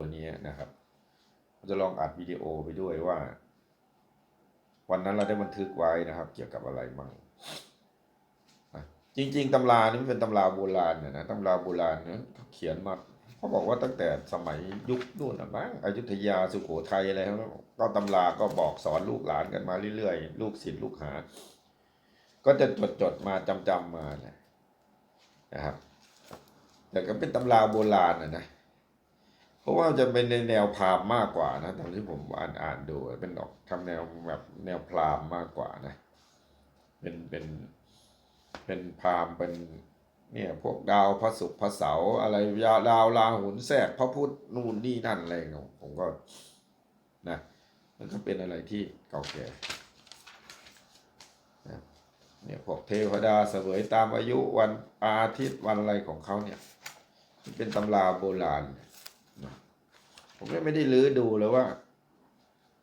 ตัวนี้นะครับผมจะลองอัดวิดีโอไปด้วยว่า วันนั้นเราได้บันทึกไว้นะครับ เกี่ยวกับอะไรบ้างจริง ๆตำรานี่เป็นตำราโบราณนะนะตำราโบราณเนี่ยเขียนมาเขาบอกว่าตั้งแต่สมัยยุคนู่นนะบ้างอยุธยาสุโขทัยอะไรครับก็ตำราก็บอกสอนลูกหลานกันมาเรื่อยๆ ลูกศิษย์ลูกหา ก็จะจดจดๆมาจำจำๆมานะนะครับ แต่ก็เป็นตำราโบราณนะนะ เพราะว่าจะเป็นในแนวพราหมณ์มากกว่านะตามที่ผมอ่านอ่านดูเป็นออกทำแนวแบบแนวพราหมณ์มากกว่านะ เป็นเป็นเป็นพราหมณ์เป็นเนี่ยพวกดาวพระศุกร์พระเสาร์อะไรยาดาวราหุนแทรกพระพุธนู่นนี่นั่นอะไรของผมก็นะมันก็เป็นอะไรที่เก่าแก่นะเนี่ยพวกเทวดาเสวยตามอายุวันอาทิตย์วันอะไรของเขาเนี่ย เป็นตำราโบราณ ผมก็ไม่ได้ลื้อดูเลยว่า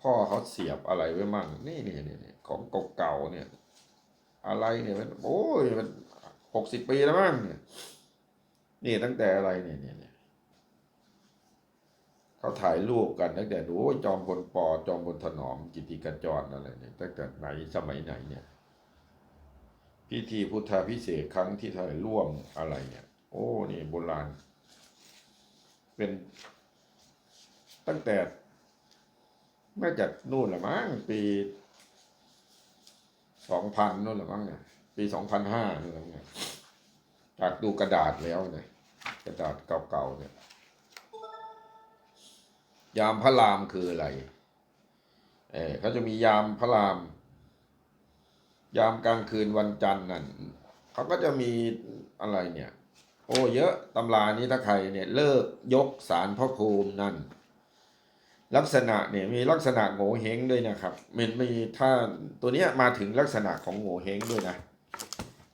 พ่อเขาเสียบอะไรไว้มั่งนี่นี่นี่ของเก่าๆเนี่ย อะไรเนี่ยมันโอ้ยมันหกสิบปีแล้วมั้งเนี่ยนี่ตั้งแต่อะไรเนี่ยเนี่ยเนี่ยเขาถ่ายรูปกันตั้งแต่ดูจอมพลปอจอมพลถนอมกิติกาจรอะไรเนี่ยตั้งแต่ไหนสมัยไหนเนี่ยพิธีพุทธาพิเศษครั้งที่เท่าไหร่ร่วมอะไรเนี่ย โอ้นี่โบราณ เป็น ตั้งแต่น่าจะนู่นละมั้งปีสองพันนู่นละมั้งเนี่ยปีสองพันห้านู่นละมั้งเนี่ยจากดูกระดาษแล้วเนี่ยกระดาษเก่าๆเนี่ย ยามพระรามคืออะไรเออเขาจะมียามพระราม ยามกลางคืนวันจันทร์นั่นเขาก็จะมีอะไรเนี่ย โอ้เยอะตำรานี้ถ้าใครเนี่ย เลิกยกสารพระภูมินั่น ลักษณะเนี่ยมีลักษณะโง่เฮงด้วยนะครับมันมีถ้าตัวเนี้ยมาถึงลักษณะของโง่เฮงด้วยนะ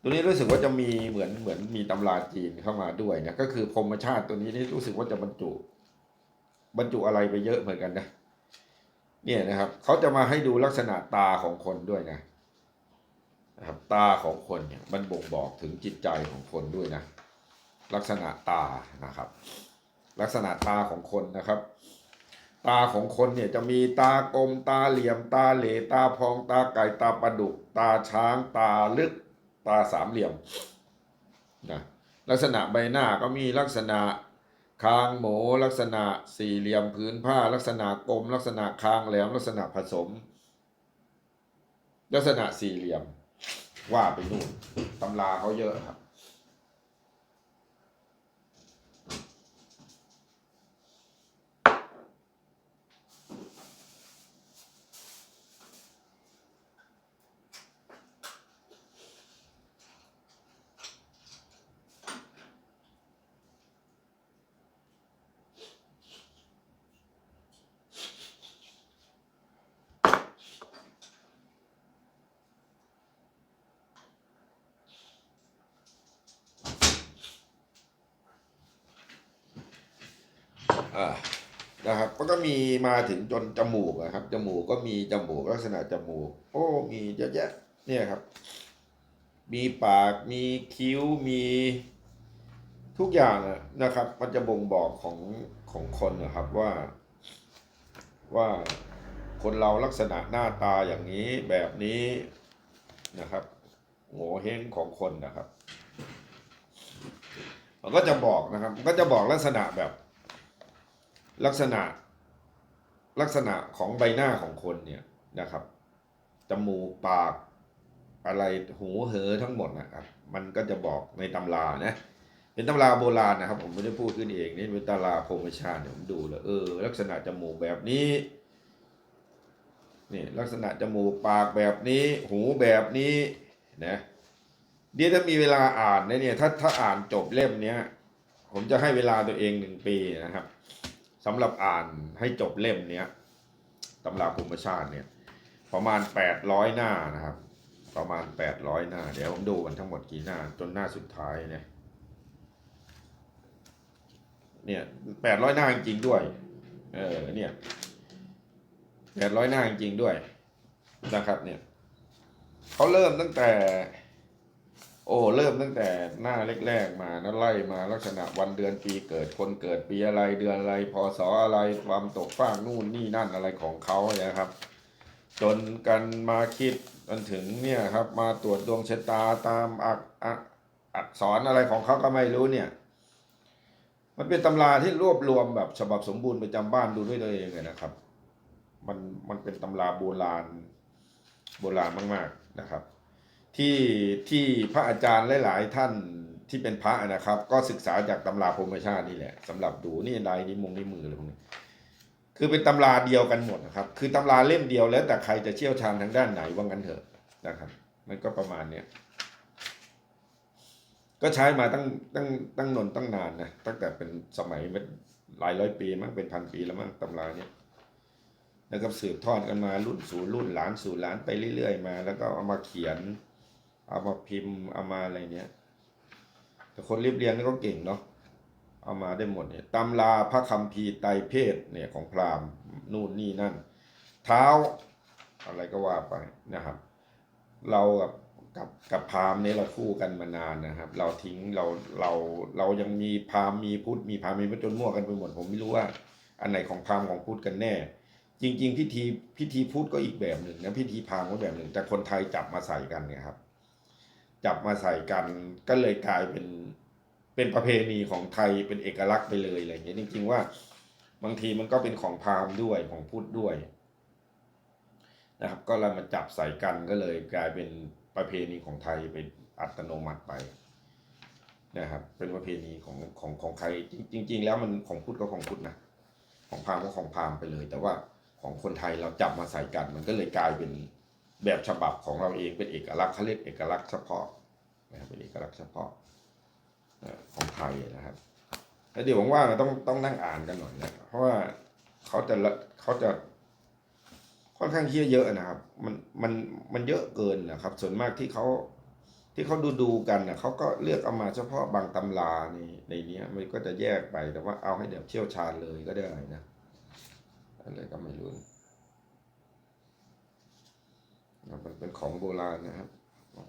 ตัวนี้รู้สึกว่าจะมีเหมือนเหมือนมีตำราจีนเข้ามาด้วยนะก็คือพรมชาติตัวนี้นี่รู้สึกว่าจะบรรจุ บรรจุอะไรไปเยอะเหมือนกันนะเนี่ยนะครับเขาจะมาให้ดูลักษณะตาของคนด้วยนะนะครับตาของคนเนี่ยมันบ่งบอกถึงจิตใจของคนด้วยนะ ลักษณะตานะครับ ลักษณะตาของคนนะครับ ตาของคนเนี่ยจะมีตากลมตาเหลี่ยมตาเหลตาพองตาไก่ตาปลาดุก ตาช้างตาลึก ตาสามเหลี่ยมนะลักษณะใบหน้าก็มีลักษณะคางหมูลักษณะสี่เหลี่ยมพื้นผ้า ลักษณะกลม ลักษณะคางแหลมลักษณะผสม ลักษณะสี่เหลี่ยมว่าไปนู่นตำราเขาเยอะครับ อ่านะครับมันก็มีมาถึงจนจมูกนะครับ จมูกก็มีจมูกลักษณะจมูก โอ้มีเยอะแยะเนี่ยครับ มีปากมีคิ้วมีทุกอย่างนะครับ มันจะบ่งบอกของของคนนะครับว่าว่าคนเราลักษณะหน้าตาอย่างนี้แบบนี้นะครับโง่เฮงของคนนะครับ มันก็จะบอกนะครับ มันก็จะบอกลักษณะแบบ ลักษณะลักษณะของใบหน้าของคนเนี่ยนะครับจมูกปากอะไรหูเหอทั้งหมดนะครับ มันก็จะบอกในตำรานะเป็นตำราโบราณนะครับ ผมไม่ได้พูดขึ้นเองนี่เป็นตำราพรหมชาติเนี่ยผมดูแล้วเออ ลักษณะจมูกแบบนี้นี่ลักษณะจมูกปากแบบนี้ หูแบบนี้นะเดี๋ยวถ้ามีเวลาอ่านเนี่ยถ้าถ้าอ่านจบเล่มเนี้ย ผมจะให้เวลาตัวเองหนึ่งปีนะครับ สำหรับอ่านให้จบเล่มเนี้ยตำราภูมิชาติเนี่ย ประมาณแปดร้อยหน้านะครับ ประมาณแปดร้อยหน้า เดี๋ยวผมดูกันทั้งหมดกี่หน้า จนหน้าสุดท้ายเนี่ย เนี่ยแปดร้อยหน้าจริงด้วย เออ เนี่ยแปดร้อยหน้าจริงด้วยนะครับ เนี่ยเขาเริ่มตั้งแต่ โอ้เริ่มตั้งแต่หน้าแรกๆมานะไล่มาลักษณะวันเดือนปีเกิดคนเกิดปีอะไรเดือนอะไรพศอะไรความตกฟากนู่นนี่นั่นอะไรของเขาเนี่ยครับ จนกันมาคิดจนถึงเนี่ยครับ มาตรวจดวงชะตาตามอักอักอักษรอะไรของเขาก็ไม่รู้เนี่ย มันเป็นตำราที่รวบรวมแบบฉบับสมบูรณ์ประจำบ้านดูด้วยตัวเองเลยนะครับ มันมันเป็นตำราโบราณโบราณมาก ๆนะครับ ที่ที่พระอาจารย์หลายๆท่านที่เป็นพระนะครับ ก็ศึกษาจากตำราพรหมชาตินี่แหละสำหรับดูนี่ลายนิ้วมงนิ้วมืออะไรพวกนี้คือเป็นตำราเดียวกันหมดนะครับ คือตำราเล่มเดียวแล้วแต่ใครจะเชี่ยวชาญทางด้านไหนว่างั้นเถอะนะครับ มันก็ประมาณเนี้ยก็ใช้มาตั้งตั้งตั้งนนตั้งนานนะตั้งแต่เป็นสมัยเป็นหลายร้อยปีมั้งเป็นพันปีแล้วมั้งตำราเนี้ยแล้วก็สืบทอดกันมารุ่นสู่รุ่นหลานสู่หลานไปเรื่อยๆมา แล้วก็เอามาเขียน เอามาพิมพ์เอามาอะไรเนี้ย แต่คนเรียบเรียงนี่ก็เก่งเนาะเอามาได้หมดเนี่ยตำราพระคัมภีไตรเพศเนี่ยของพราหมณ์นู่นนี่นั่น เท้าอะไรก็ว่าไปนะครับ เรากับกับกับพราหมณ์เนี่ยเราคู่กันมานานนะครับ เราทิ้งเราเราเรายังมีพราหมณ์มีพุทธมีพราหมณ์มีพุทธจนมั่วกันไปหมดผมไม่รู้ว่า อันไหนของพราหมณ์ของพุทธกันแน่ จริง ๆ พิธีพิธีพุทธก็อีกแบบหนึ่งนะพิธีพราหมณ์ก็แบบหนึ่ง แต่คนไทยจับมาใส่กันเนี่ยครับ จับมาใส่กันก็เลยกลายเป็นเป็นประเพณีของไทยเป็นเอกลักษณ์ไปเลยอะไรอย่างเงี้ยจริงๆว่า บางทีมันก็เป็นของพราหมณ์ด้วยของพุทธด้วยนะครับ ก็เลยมาจับใส่กันก็เลยกลายเป็นประเพณีของไทยเป็นอัตโนมัติไปนะครับ เป็นประเพณีของของของใครจริง ๆ แล้วมันของพุทธก็ของพุทธนะของพราหมณ์ก็ของพราหมณ์ไปเลย แต่ว่าของคนไทยเราจับมาใส่กัน มันก็เลยกลายเป็น แบบฉบับของเราเองเป็นเอกลักษณ์เขาเรียกเอกลักษณ์เฉพาะนะครับเป็นเอกลักษณ์เฉพาะของไทยนะครับแล้วเดี๋ยวว่างๆเราต้องต้องนั่งอ่านกันหน่อยนะเพราะว่าเขาจะละเขาจะค่อนข้างเยอะเยอะนะครับ มันมันมันเยอะเกินนะครับ ส่วนมากที่เขาที่เขาดูดูกันนะเขาก็เลือกเอามาเฉพาะบางตำราในในนี้มันก็จะแยกไปแต่ว่าเอาให้เดี๋ยวเชี่ยวชาญเลยก็ได้นะอะไรก็ไม่รู้ มันเป็นของโบราณนะครับ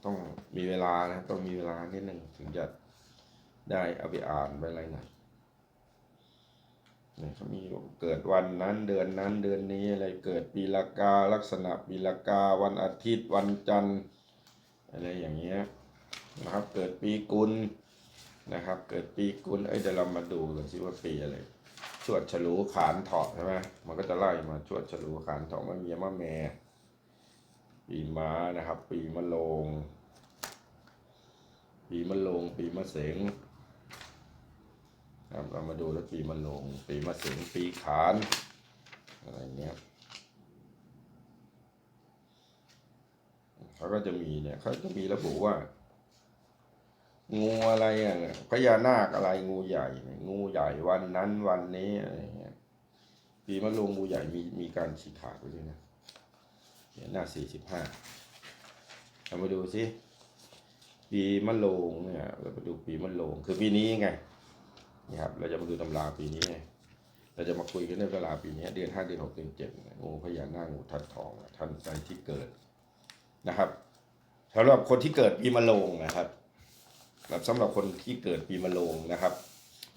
ต้องมีเวลานะต้องมีเวลานิดหนึ่งถึงจะได้เอาไปอ่านไปอะไรหน่อยเนี่ยเขามีเกิดวันนั้นเดือนนั้นเดือนนี้อะไรเกิดปีละกาลักษณะปีละกาวันอาทิตย์วันจันทร์อะไรอย่างเงี้ยนะครับ เกิดปีกุลนะครับ เกิดปีกุลเอ้ยเดี๋ยวเรามาดูกันสิว่าปีอะไรชวดฉลูขานเถาะใช่ไหมมันก็จะไล่มาชวดฉลูขานเถาะมะเมียมะแม่ ปีม้านะครับ ปีมะโรงปีมะโรงปีมะเสงครับเรามาดูแล้วปีมะโรงปีมะเสงปีขานอะไรเงี้ยเขาก็จะมีเนี่ยเขาจะมีระบุว่า งูอะไรอะพญานาคอะไรงูใหญ่ งูใหญ่วันนั้นวันนี้อะไรเงี้ยปีมะโรงงูใหญ่มีมีการฉีกขาดไว้ด้วยนะ หน้าสี่สิบห้าเรามาดูสิปีมะโรงเนี่ยเรามาดูปีมะโรงคือปีนี้ไงนี่ครับเราจะมาดูตำราปีนี้เราจะมาคุยกันในเวลาปีนี้ เดือนห้าเดือนหกเดือนเจ็ดงูพญานาคงูทัดทองท่านใจที่เกิดนะครับสำหรับคนที่เกิดปีมะโรงนะครับสำหรับคนที่เกิดปีมะโรงนะครับ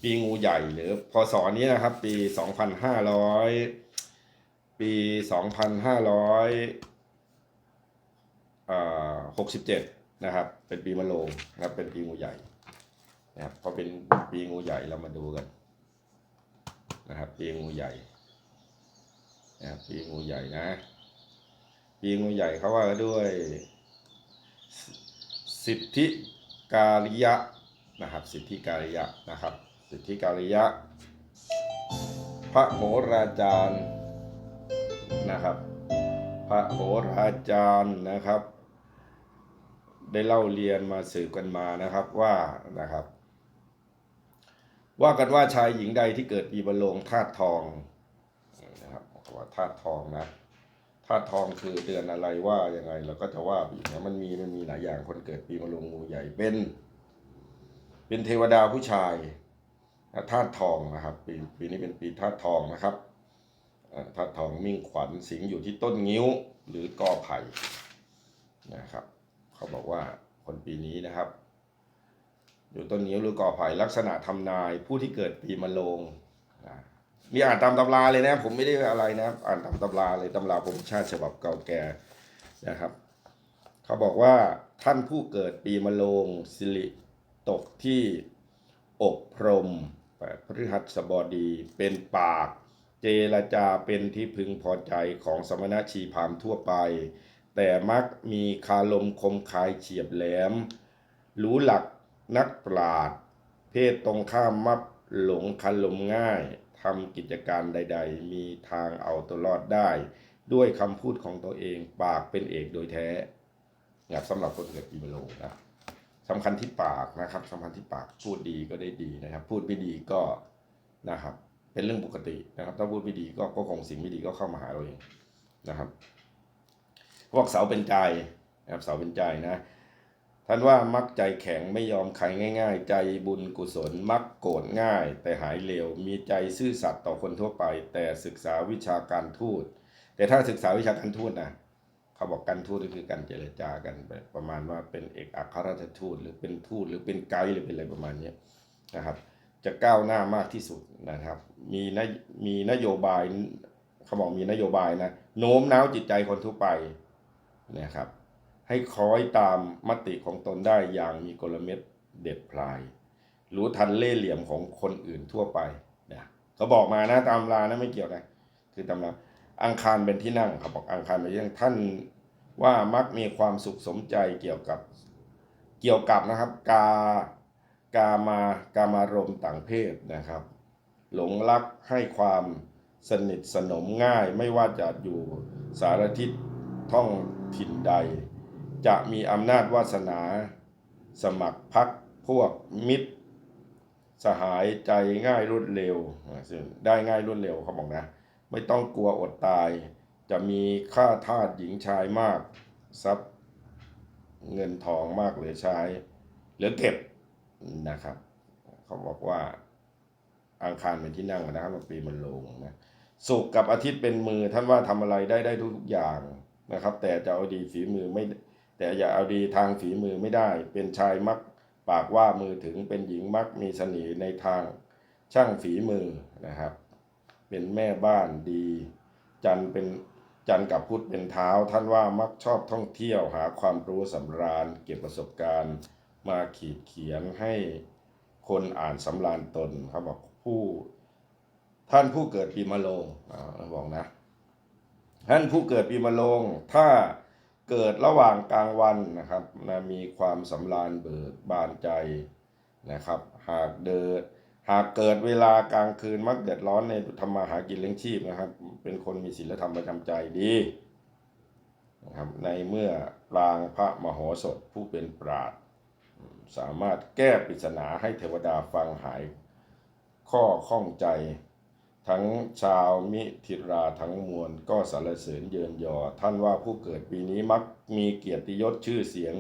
ปีงูใหญ่หรือพศนี้นะครับ ปีสองพันห้าร้อยปีสองพันห้าร้อย หกสิบเจ็ดนะครับ เป็นปีมะโรงนะครับเป็นปีงูใหญ่นะครับพอเป็นปีงูใหญ่เรามาดูกันนะครับ ปีงูใหญ่นะครับปีงูใหญ่นะ ปีงูใหญ่เขาว่าด้วย สิทธิการิยะนะครับ สิทธิการิยะนะครับ สิทธิการิยะ พระโหราจารย์นะครับ ระโหราจารย์นะครับ ได้เล่าเรียนมาสืบกันมานะครับว่านะครับ ว่ากันว่าชายหญิงใดที่เกิดปีมะโรงธาตุทองนะครับว่าธาตุทองนะธาตุทองคือเดือนอะไรว่ายังไงเราก็จะว่าอีกนะมันมีมันมีหลายอย่างคนเกิดปีมะโรงงูใหญ่เป็น เป็นเทวดาผู้ชายธาตุทองนะครับ ปีปีนี้เป็นปีธาตุทองนะครับ ธาทองมิ่งขวัญสิงอยู่ที่ต้นงิ้วหรือกอไผ่นะครับเขาบอกว่าคนปีนี้นะครับ อยู่ต้นนิ้วหรือกอไผ่ลักษณะทำนายผู้ที่เกิดปีมะโรงนะมีอ่านตามตำราเลยนะ ผมไม่ได้อะไรนะอ่านตามตำราเลยตำราผมชาติฉบับเก่าแก่นะครับ เขาบอกว่าท่านผู้เกิดปีมะโรงสิริตกที่อกพรหมพฤหัสบดีเป็นปาก เจรจาเป็นที่พึงพอใจของสมณชีพามทั่วไป แต่มักมีคารมคมคายเฉียบแหลม รู้หลักนักปราด เพศตรงข้ามมักหลงคันลมง่ายทำกิจการใด ๆ มีทางเอาตัวรอดได้ ด้วยคำพูดของตัวเองปากเป็นเอกโดยแท้นะสำหรับคนเกิดปีมะโรงนะสำคัญที่ปากนะครับสำคัญที่ปากพูดดีก็ได้ดีนะครับ พูดไม่ดีก็นะครับ เป็นเรื่องปกตินะครับ ถ้าพูดไม่ดีก็ก็คงสิ่งไม่ดีก็เข้ามาหาเราเองนะครับพวกเสาเป็นใจนะครับเสาเป็นใจนะ ท่านว่ามักใจแข็งไม่ยอมใครง่าย ๆ ใจบุญกุศลมักโกรธง่าย แต่หายเร็ว มีใจซื่อสัตย์ต่อคนทั่วไป แต่ศึกษาวิชาการทูตแต่ถ้าศึกษาวิชาการทูตนะเขาบอกการทูตก็คือการเจรจากันประมาณว่าเป็นเอกอัครราชทูตหรือเป็นทูตหรือเป็นไกด์หรือเป็นอะไรประมาณนี้นะครับ จะก้าวหน้ามากที่สุดนะครับ มีนมีนโยบายเขาบอกมีนโยบายนะโน้มน้าวจิตใจคนทั่วไปนะครับ ให้คล้อยตามมติของตนได้อย่างมีกลเม็ดเด็ดพลาย รู้ทันเล่เหลี่ยมของคนอื่นทั่วไปนะเขาบอกมานะตามรานะไม่เกี่ยวนะคือตำราอังคารเป็นที่นั่งเขาบอกอังคารเป็นที่นั่งท่านว่ามักมีความสุขสมใจเกี่ยวกับเกี่ยวกับนะครับ กา กามากามารมต่างเพศนะครับ หลงรักให้ความสนิทสนมง่ายไม่ว่าจะอยู่สารทิศท่องถิ่นใด จะมีอำนาจวาสนา สมัครพักพวกมิตร สหายใจง่ายรวดเร็ว ได้ง่ายรวดเร็วเขาบอกนะ ไม่ต้องกลัวอดตาย จะมีค่าทาสหญิงชายมากทรัพย์เงินทองมากเหลือใช้เหลือเก็บ นะครับ เขาบอกว่าอังคารเป็นที่นั่งนะครับปีมันลงนะศุกร์กับอาทิตย์เป็นมือท่านว่าทำอะไรได้ได้ทุกอย่างนะครับ แต่จะเอาดีฝีมือไม่ แต่อย่าเอาดีทางฝีมือไม่ได้ เป็นชายมักปากว่ามือถึงเป็นหญิงมักมีเสน่ห์ในทางช่างฝีมือนะครับ เป็นแม่บ้านดี จันเป็นจันกับพุธเป็นเท้า ท่านว่ามักชอบท่องเที่ยวหาความรู้สำราญเก็บประสบการณ์ มาขีดเขียนให้คนอ่านสำราญตนเขาบอกผู้ท่านผู้เกิดปีมะโรงอ่าบอกนะ ท่านผู้เกิดปีมะโรงถ้าเกิดระหว่างกลางวันนะครับนะมีความสำราญเบิกบานใจนะครับ หากเดินหากเกิดเวลากลางคืนมักเดือดร้อนในทำมาหากินเลี้ยงชีพนะครับ เป็นคนมีศีลธรรมประจำใจดีนะครับในเมื่อปรางพระมโหสถผู้เป็นปราด สามารถแก้ปริศนาให้เทวดาฟังหาย ข้อข้องใจ ทั้งชาวมิถิราทั้งมวลก็สรรเสริญเยินยอ ท่านว่าผู้เกิดปีนี้มักมีเกียรติยศชื่อเสียง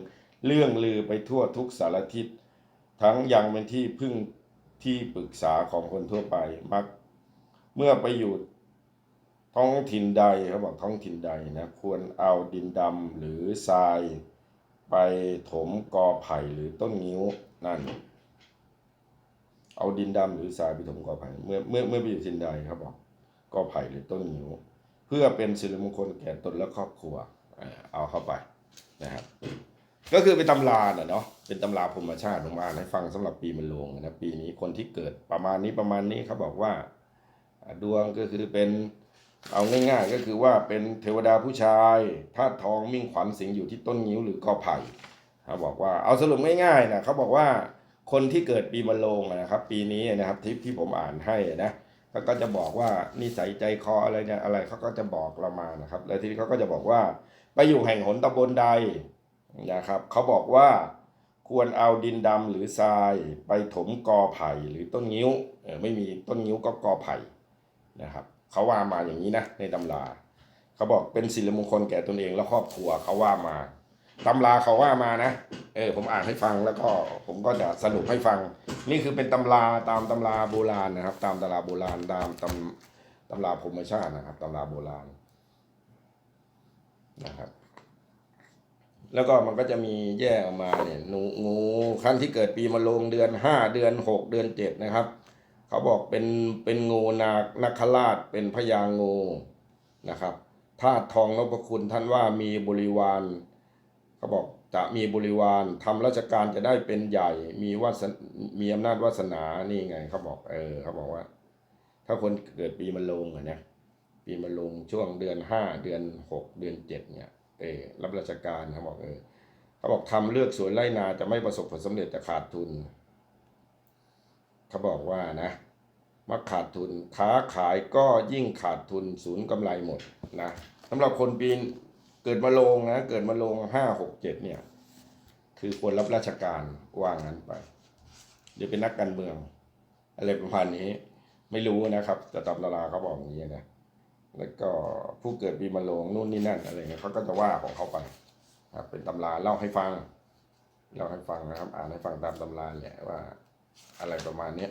เรื่องลือไปทั่วทุกสารทิศทั้งยังเป็นที่พึ่งที่ปรึกษาของคนทั่วไปมักเมื่อไปอยู่ท้องถิ่นใดเขาบอกท้องถิ่นใดนะควรเอาดินดำหรือทราย ไปถมกอไผ่หรือต้นงิ้วนั่น เอาดินดำหรือทรายไปถมกอไผ่เมื่อเมื่อเมื่อไปอยู่ทินใดครับบอกกอไผ่หรือต้นงิ้ว เพื่อเป็นสิริมงคลแก่ตนและครอบครัวเอาเข้าไปนะครับก็คือเป็นตำราเนาะเป็นตำราภูมิชาติผมอ่านให้ฟังสำหรับปีมะโรงนะปีนี้คนที่เกิดประมาณนี้ประมาณนี้เขาบอกว่า ดวงก็คือเป็น เอาง่ายๆก็คือว่าเป็นเทวดาผู้ชายธาตุทองมิ่งขวัญสิงอยู่ที่ต้นงิ้วหรือกอไผ่เขาบอกว่าเอาสรุปง่ายๆนะเขาบอกว่าคนที่เกิดปีมะโรงนะครับ ปีนี้นะครับที่ที่ผมอ่านให้นะเขาก็จะบอกว่านิสัยใจคออะไรเนี่ยอะไรเขาก็จะบอกเรามานะครับ แล้วทีนี้เขาก็จะบอกว่าไปอยู่แห่งหนตำบลใดนะครับเขาบอกว่าควรเอาดินดำหรือทรายไปถมกอไผ่หรือต้นงิ้วเออไม่มีต้นงิ้วก็กอไผ่นะครับ เขาว่ามาอย่างนี้นะในตำรา เขาบอกเป็นสิริมงคลแก่ตนเองและครอบครัวเขาว่ามาตำราเขาว่ามานะ เออผมอ่านให้ฟังแล้วก็ผมก็จะสรุปให้ฟัง นี่คือเป็นตำราตามตำราโบราณนะครับ ตามตำราโบราณตามตำตำราภูมิชาตินะครับตำราโบราณนะครับ แล้วก็มันก็จะมีแยกออกมาเนี่ยหนูงูขั้นที่เกิดปีมะโรงเดือนห้าเดือนหกเดือนเจ็ดนะครับ เขาบอกเป็นเป็นงูนาคนาคราชเป็นพญางูนะครับธาตุทองนพคุณท่านว่ามีบริวารเขาบอกจะมีบริวารทำราชการจะได้เป็นใหญ่ มีวาสนมีอำนาจวาสนานี่ไงเขาบอกเออเขาบอกว่า ถ้าคนเกิดปีมะโรงอะนะปีมะโรงช่วงเดือนห้าเดือนหกเดือนเจ็ดเนี่ยเออรับราชการเขาบอกเออเขาบอกทำเลือกสวนไร่นาจะไม่ประสบผลสำเร็จจะขาดทุน เขาบอกว่านะมักขาดทุนค้าขายก็ยิ่งขาดทุนศูนย์กำไรหมดนะสำหรับคนปีนเกิดมาโรงนะ เกิดมาโรงห้าหกเจ็ดเนี่ย คือควรรับราชการว่างนั้นไปหรือเป็นนักการเมือง อะไรประมาณนี้ ไม่รู้นะครับ แต่ตำราเขาบอกอย่างนี้นะแล้วก็ผู้เกิดปีมะโรงนู่นนี่นั่นอะไรเงี้ยเขาก็จะว่าของเขาไปครับเป็นตำราเล่าให้ฟังเล่าให้ฟังนะครับ อ่านให้ฟังตามตำราแหละว่า อะไรประมาณเนี้ย